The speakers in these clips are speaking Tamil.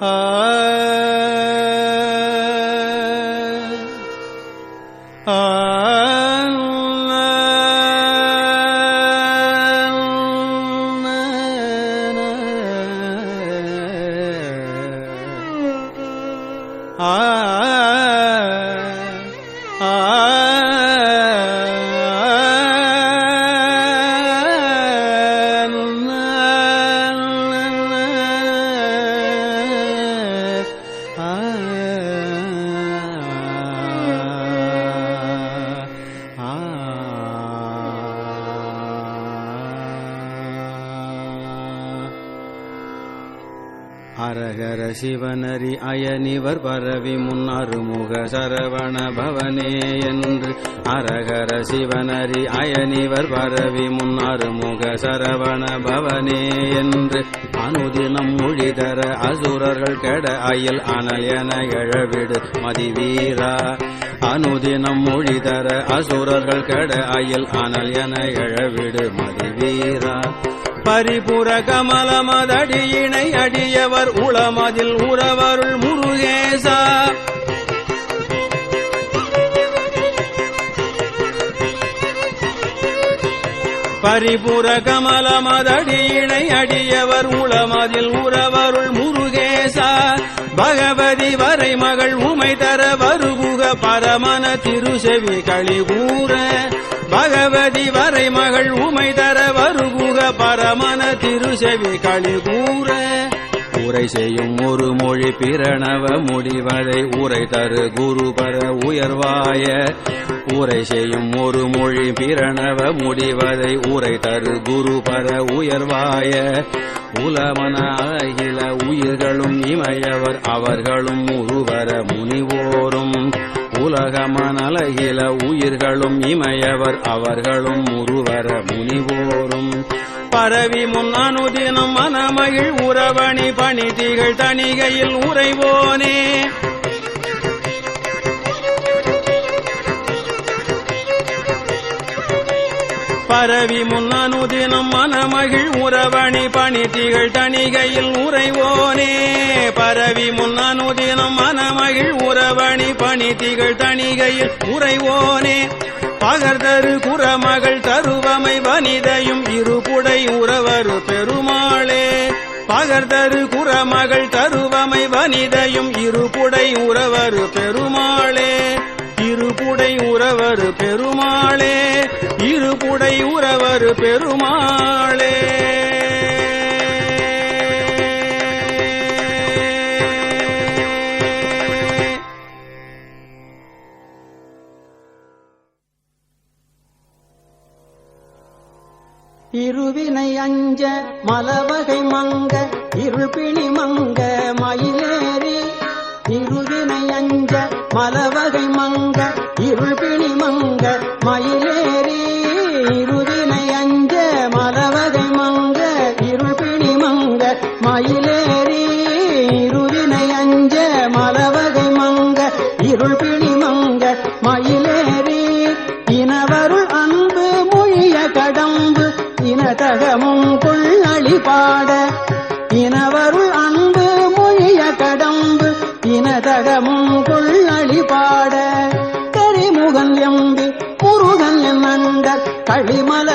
Ah. அரகர சிவனரி அயனிவர் பரவி முன்னருமுக சரவண பவனே என்று. அரகர சிவனரி அயனிவர் பரவி முன்னருமுக சரவண பவனே என்று. அனுதினம் மொழிதர அசுரர்கள் கெட அயல் அனல் என எழவிடு மதிவீரா. அனுதினம் மொழிதர அசுரர்கள் கெட அயல் அனல் என எழவிடு மதிவீரா. பரிபுர கமலமதடியினை அடியவர் உளமதில் உறவருள் முருகேசா. பரிபுர கமலமதடியினை அடியவர் உளமதில் உறவருள் முருகேசா. பகவதி வரை மகள் உமை தர வருகுக பரமன திருசெவி களிகூற பகவதி வரை மகள் உமை தர பரமன திருசெவி களிகூற உரை செய்யும் ஒரு மொழி பிரணவ முடிவதை உரை தரு குருபர உயர்வாய உரை செய்யும் ஒரு மொழி பிரணவ முடிவதை உரை தரு குருபர உயர்வாய. உலமன அகில உயிர்களும் இமையவர் அவர்களும் உருவர முனிவோரும். உலகமனலகில உயிர்களும் இமையவர் அவர்களும் உருவர முனிவோரும். பரவி முன் அனுதினம் மனமகிழ் உறவணி பணிதிகள் தணிகையில் உறைவோனே. பரவி முன் அனுதினம் மனமகிழ் உறவணி பணி திகழ் தணிகையில் உறைவோனே. பரவி முன் அனுதினம் மனமகிழ் உறவணி பணி திகழ் தணிகையில் உறைவோனே. பகர்தரு குறமகள் தருவமை வனிதையும் இருபுடை உறவரு பெருமாளே. பகர்தரு குறமகள் தருவமை வனிதையும் இருபுடை உறவரு பெருமாளே. இருபுடை உறவர் பெருமாளே இருபுடை உறவர் பெருமாளே. இருவினை அஞ்ச மலவகை மங்க இருள்பிணி மங்க மயிலேறி. இருவினை அஞ்ச மலவகை மங்க இருள்பிணி மங்க மயிலேறி இருதினை அஞ்ச மலவகை மங்க இருள்பிணி மங்க மயிலேறி இருதினை அஞ்ச மலவகை மங்க இருள்பிணி மங்க மயிலேறி இனவருள் அன்பு மொழிய கடம்பு இனதகமும் கொள்ளளி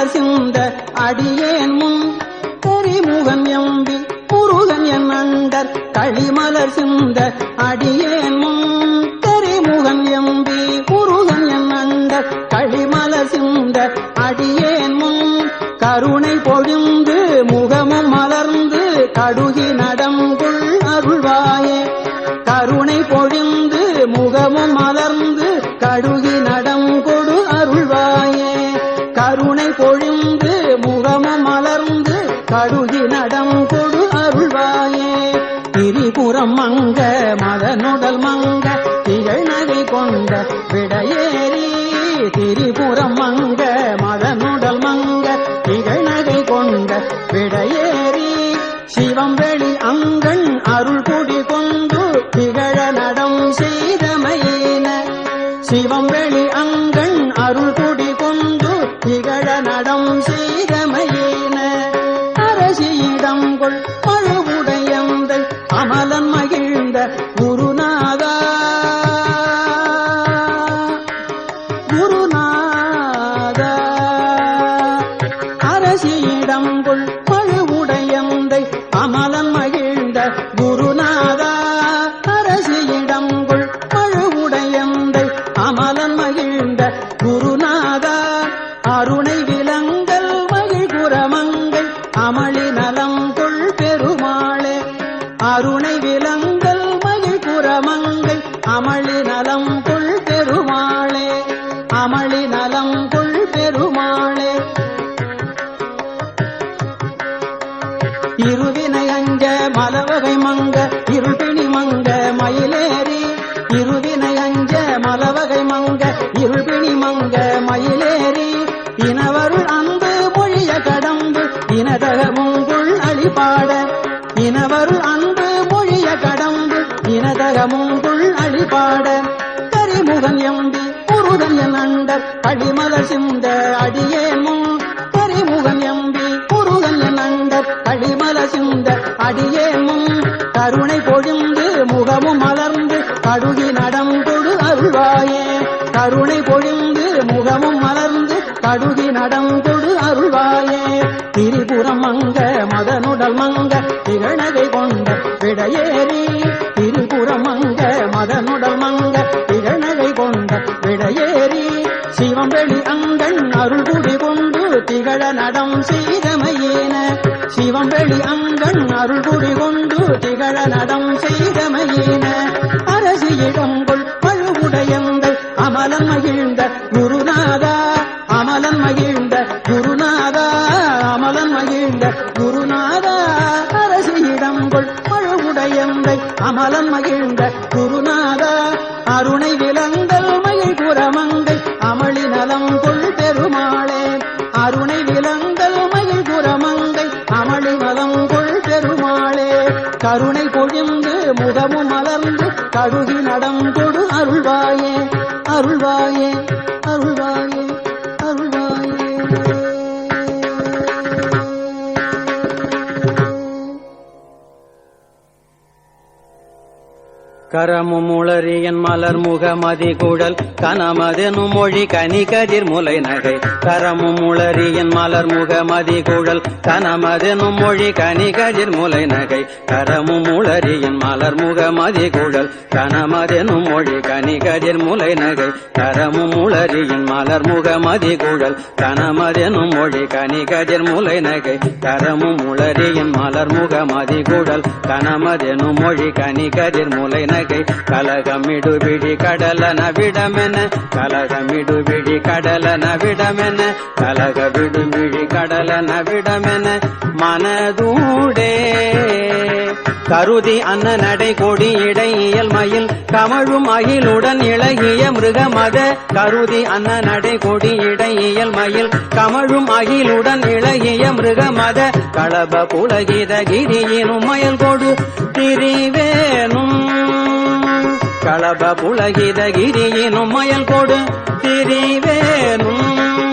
சிந்த அடியேன் முன் கரிமுகன் எம்பி முருகன் என் அண்டர் களிமலர் சிந்த அடியேன் முன் கரிமுகன் எம்பி முருகன் என் அண்டர் களிமலர் சிந்த அடியேன் முன் கருணை பொழிந்து முகமும் மலர்ந்து கடுகி நடங்குள் அருள்வாயே. கொடு அருள்வாயே. திரிபுரம் மங்க மதனுடல் மங்க திகழ் நகை கொண்ட விடையே உரு பாட அழிபாட இனவருள் அன்பு மொழிய கடம்பு இனதகமுங்குள் அழிபாட கரிமுகன் எம்பி குருதன் என் அண்டர் அடிமலர் சிந்த அடியேமும் கரிமுகன் எம்பி குருதன் என் அண்டர் அடிமல சிந்த அடியேமும் கருணை பொழிந்து முகமும் மலர்ந்து கடுகி நடந்தொடு அருள்வாயே. கருணை பொழிந்து முகமும் மலர்ந்து கடுகி நடந்தொடு அருள்வாயே. திரிபுரம் மங்க மதனுடல் மங்க திகழகை கொண்ட விடையேறி. திரிபுரம் மங்க மதனுடல் மங்க திகழகை கொண்ட விடையேறி. சிவம் வெளி அங்கண் அருள் கொண்டு திகழ நடம் செய்தமையேன. சிவம் வெளி அங்கண் அருள் கொண்டு திகழ நடம் செய்தமையேன. அரசியிடம் கொள் பழுவுடையங்கள் அமலம் மகிழ்ந்த அமலம் மகிழ்ந்த குருநாதா அருணை விலங்கல் மகிழ் குரமங்கை அமளி நலம் கொள் பெருமாளே. அருணை விலங்கல் மகிழ் குரமங்கை அமளி நலம் கொள் பெருமாளே. கருணை பொழிந்து முகமும் மலர்ந்து கடுகி நடங்கொடு அருள்வாயே அருள்வாயே அருள்வாயே அருள்வாயே. கரமுமுளரியன் மலர் முகமதி குழல் கனமதெனும் மொழி கனி கதிர் முலை நகை. கரமுமுளரியன் மலர் முகமதி குழல் கனமதெனும் மொழி கனி கதிர் முலை நகை. கரமுமுளரியன் மலர் முகமதி குழல் கனமதெனும் மொழி கனி கதிர் முலை நகை. கரமுமுளரியன் மலர் முகமதி குழல் கனமதெனும் மொழி கனி கதிர் முலை நகை. கரமுமுளரியன் மலர் முகமதி குழல் கனமதெனும் மொழி கனி கதிர் முலை நகை. கலகமிடு விழி கடலன விடமென கலகமிடு விழி கடலன விடமென கலக விடு கடலன விடமென மனதூடே. கருதி அன்ன நடை கொடி இடையியல் மயில் கமழும் அகிலுடன் இளகிய மிருகமத கருதி அன்ன நடை கொடி இடை மயில் மயில் கமழும் அகிலுடன் இளகிய மிருகமத களப புலகித கிரியினும் மயல் கொடு திரிவேனும். களப புலகித கிரியினும் மயல் கொடு திரிவேனும்.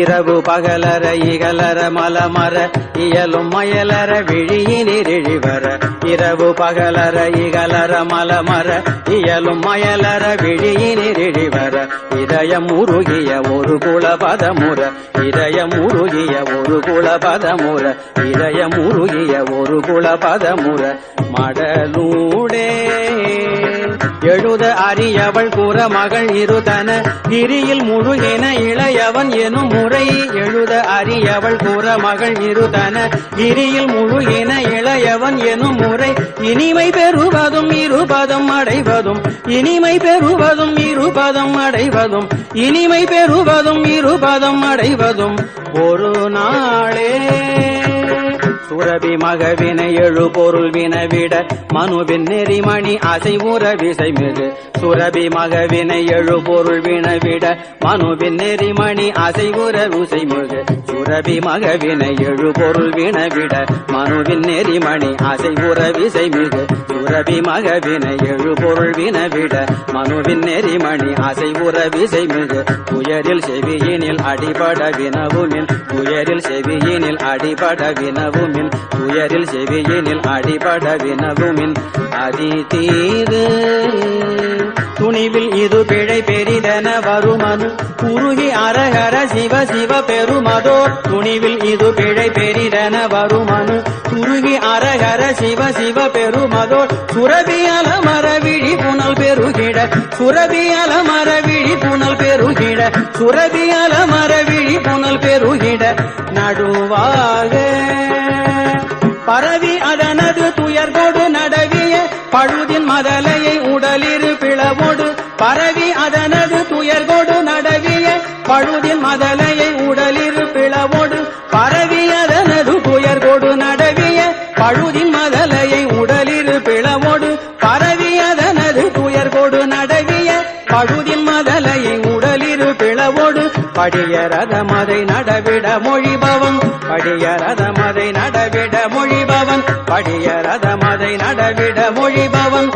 இரவு பகலர இகலர மலமர இயலும் மயலர விழியினிரிழிவர இரவு பகலர இகலர மலமர இயலும் மயலர விழியினிரிழிவர இதயம் உருகிய ஒரு குலபதமுற இதயம் உருகிய ஒரு குலபதமுற இதயம் உருகிய ஒரு குலபதமுற. மடலூடே எழுத அறியவள் கூற மகள் இருதன. கிரியில் முழுகின இளையவன் எனும் முறை எழுத அறியவள் கூற மகள் இருதன. கிரியில் முழுகின இளையவன் எனும் முறை இனிமை பெறுவதும் இருபதம் அடைவதும். இனிமை பெறுவதும் இருபதம் அடைவதும். இனிமை பெறுவதும் இருபதம் அடைவதும். ஒரு நாளே சுரபி மகவினை எழு பொருள் வினவிட மனுவின் நெறிமணி அசை உறவிசை மிகு. சுரபி மகவினை எழு பொருள் வினவிட மனுவின் நெறிமணி அசை உறவுசை மிகு. சுரபி மகவினை எழு பொருள் வினவிட மனுவின் நெறிமணி அசை உறவிசை மிகு. சுரபி மகவினை எழு பொருள் வினவிட மனுவின் நெறிமணி அசை உறவிசை மிகு. உயரில் செவியினில் அடிபட வினவுமில் உயரில் செவியினில் அடிபட வினவுமில் வினவுமின் துயரில் செவியினில் அடிபட வினவுமின். அதி தீது துணிவில் இது பிழை பெரிய என வருமனு. குறுகி அரகர சிவ சிவ பெருமதோ. துணிவில் இது பிழை பெரிதென வருமனு. குறுகி அரகர சிவ சிவ பெருமதோ. சுரபியல மரவிழி புனல் பெருகிட. சுரபியல மரவிழி புனல் பெருகிட. சுரபியல மரவிழி புனல் பெருகிட. நடுவாக பரவி அதனது துயர்கோடு நடவிய. பழுதின் மதலையை உடலிரு பிளவோடு. பரவி அதனது பழுதின் மதலையை உடலிரு பிளவோடு பரவியதனது புயர்கோடு நடவிய பழுதின் மதலையை உடலிரு பிளவோடு பரவியதனது அதனது நடவிய பழுதின் மதலையை உடலிரு பிளவோடு படியரத மதை நடவிட மொழிபவன் படியரத மதை நடவிட மொழிபவன் படியரத மதை நடவிட மொழிபவன்.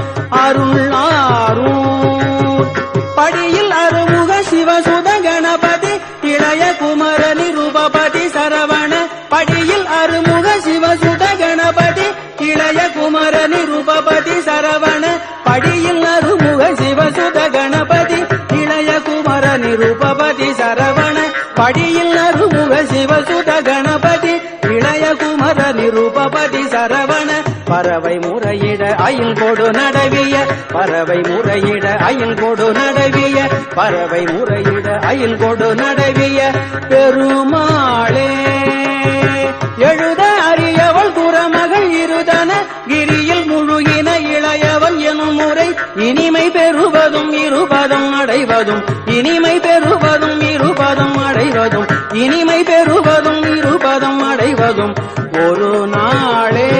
அருளாரூர் படியில் நிருபதி சரவண படியில் அருமுக சிவசுத கணபதி இளைய குமர நிருபபதி சரவண பறவை முறையிட அயில் கொடு நடவிய பறவை முறையிட அயில் கொடு நடவிய பறவை முறையிட அயில் கொடு நடவிய பெருமாளே. எழுத அறியவள் குரமகள் இருதன கிரியில் பெறுவதும் இருபதும் அடைவதும் இனிமை பெறுவதும் இருபதும் அடைவதும் இனிமை பெறுவதும் இருபதும் அடைவதும். ஒரு நாளே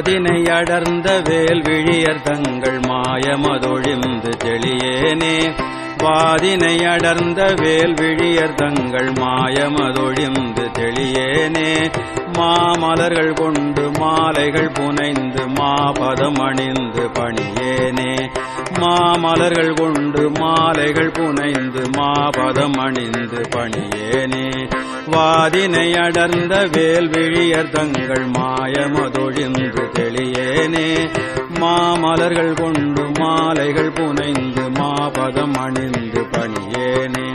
வாதினை அடர்ந்த வேல் விழியர் தங்கள் மாயமதொழிந்து தெளியேனே. வாதினை அடர்ந்த வேல் விழியர் தங்கள் மாயமதொழிந்து தெளியேனே. மாமலர்கள் கொண்டு மாலைகள் புனைந்து மாபதம் அணிந்து பணியேனே. மாமலர்கள் கொண்டு மாலைகள் புனைந்து மாபதம் அணிந்து பணியேனே. வாதினை அடர்ந்த வேல் விழியர் தங்கள் மாயமதொழிந்து தெளியேனே. மாமலர்கள் கொண்டு மாலைகள் புனைந்து மாபதம் அணிந்து பணியேனே.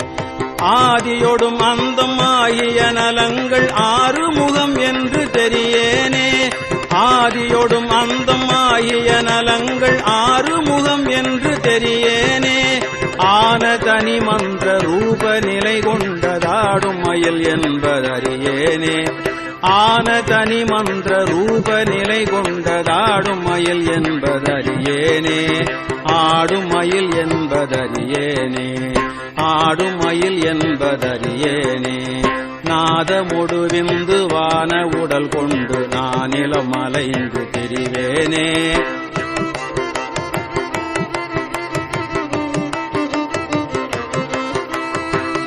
ஆதியோடும் அந்தம் ஆகிய நலங்கள் ஆறுமுகம் என்று தெரியேனே. ஆதியோடும் அந்தம் ஆகிய நலங்கள் ஆறுமுகம் என்று தெரியேனே. ஆன தனி மந்திர ரூப நிலை கொண்டு ஆடும் மயில் என்பதறியேனே ஆன தனி மன்ற ரூப நிலை கொண்டதாடும் மயில் என்பதறியேனே ஆடும் மயில் என்பதறியேனே ஆடும் மயில் என்பதறியேனே நாதமொடு விந்து வான உடல் கொண்டு நானிலம் அலைந்து திரிவேனே.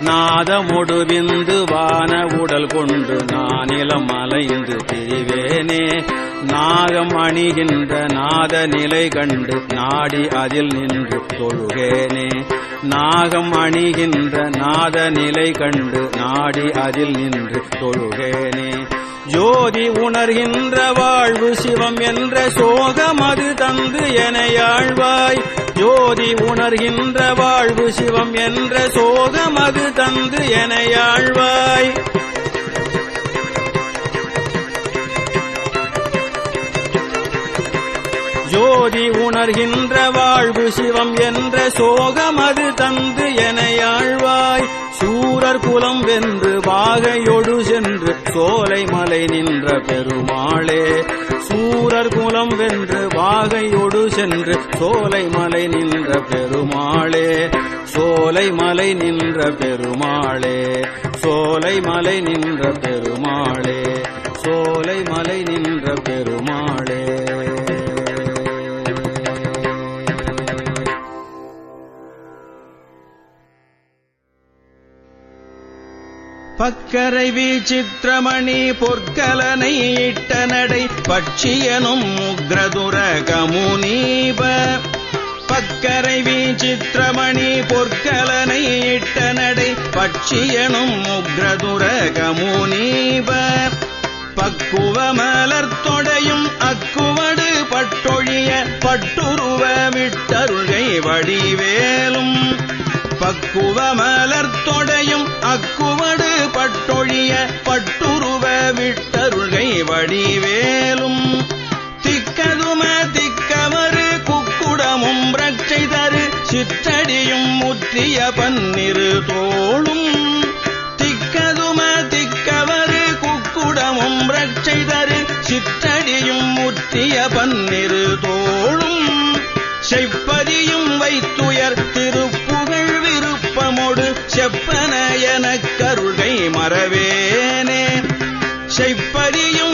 நாதமொடு விந்து வான உடல் கொண்டு நானிலம் அலைந்து திரிவேனே. நாகம் அணிகின்ற நாத நிலை கண்டு நாடி அதில் நின்று தொழுகேனே. நாகம் அணிகின்ற நாத நிலை கண்டு நாடி அதில் நின்று தொழுகேனே. ஜோதி உணர்கின்ற வாழ்வு சிவம் என்ற சோகம் அது தந்து என எனையாழ்வாய் ஜோதி உணர்கின்ற வாழ்வு சிவம் என்ற சோகம் அது தந்து எனையாழ்வாய். ஜோதி உணர்கின்ற வாழ்வு சிவம் என்ற சோகம் அது தந்து எனையாழ்வாய். சூரர் குலம் வென்று வாகையொடு சென்று சோலை மலை நின்ற பெருமாளே. சூரர் குலம் வென்று வாகையொடு சென்று சோலை மலை நின்ற பெருமாளே. சோலை மலை நின்ற பெருமாளே. சோலை மலை நின்ற பெருமாளே. சோலை மலை நின்ற பெருமாளே. பக்கரை வீச்சித்திரமணி பொற்கலனை இட்ட நடை பட்சியனும் உக்ரதுர கமுனீப பக்கரை வீச்சித்திரமணி பொற்கலனை இட்ட நடை பட்சியனும் உக்ரதுர கமுனீப பக்குவ மலர்த்தொடையும் அக்குவடு பட்டொழிய பட்டுருவ விட்டருகை வடிவேலும். பக்குவ மலர் பன்னிரு தோளும். திக்கதும திக்கவரு குக்குடமும் ரட்சை தரு சிற்றடியும் முற்றிய பன்னிரு தோளும். செப்பதியும் வைத்துயர் திருப்புகழ் விருப்பமோடு செப்பன எனக் கருகை மறவேனே. செப்பதியும்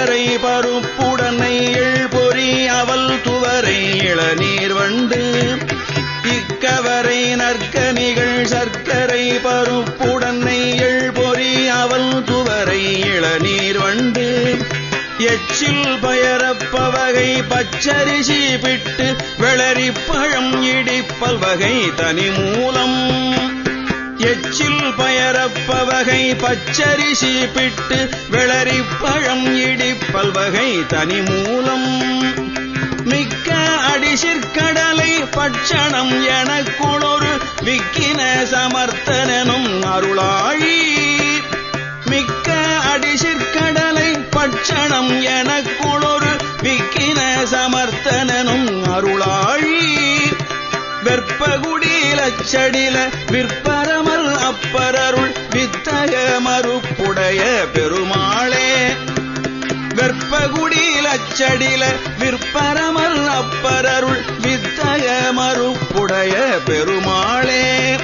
சர்க்கரை பருப்புடனை பொறி அவல் துவரை இளநீர் வண்டு. இக்கவரை நற்கனிகள் சர்க்கரை பருப்புடனை பொறி அவல் துவரை இளநீர் வண்டு. எச்சில் பயரப்பவகை பச்சரிசி பிட்டு வெளரிப் பழம் இடிப்பல் வகை தனி மூலம் எச்சில் பயரப்பவகை பச்சரிசி பிட்டு வெளரிப் பழம் இடிப்பல்வகை தனி மூலம். மிக்க அடிசிற்கடலை பட்சணம் எனக்குளொரு விக்கின சமர்த்தனும் அருளாழி மிக்க அடிசிற்கடலை பட்சணம் எனக்குளொரு விக்கின சமர்த்தனும் அருளாழி வெற்பகுடியிலச்சடில விற்பரமல் அப்பரருள் வித்தக மறுப்புடைய பெருமாளே. வெற்பகுடியில் அச்சடில விற்பரமல் அப்பரருள் வித்தக மறுப்புடைய பெருமாளே.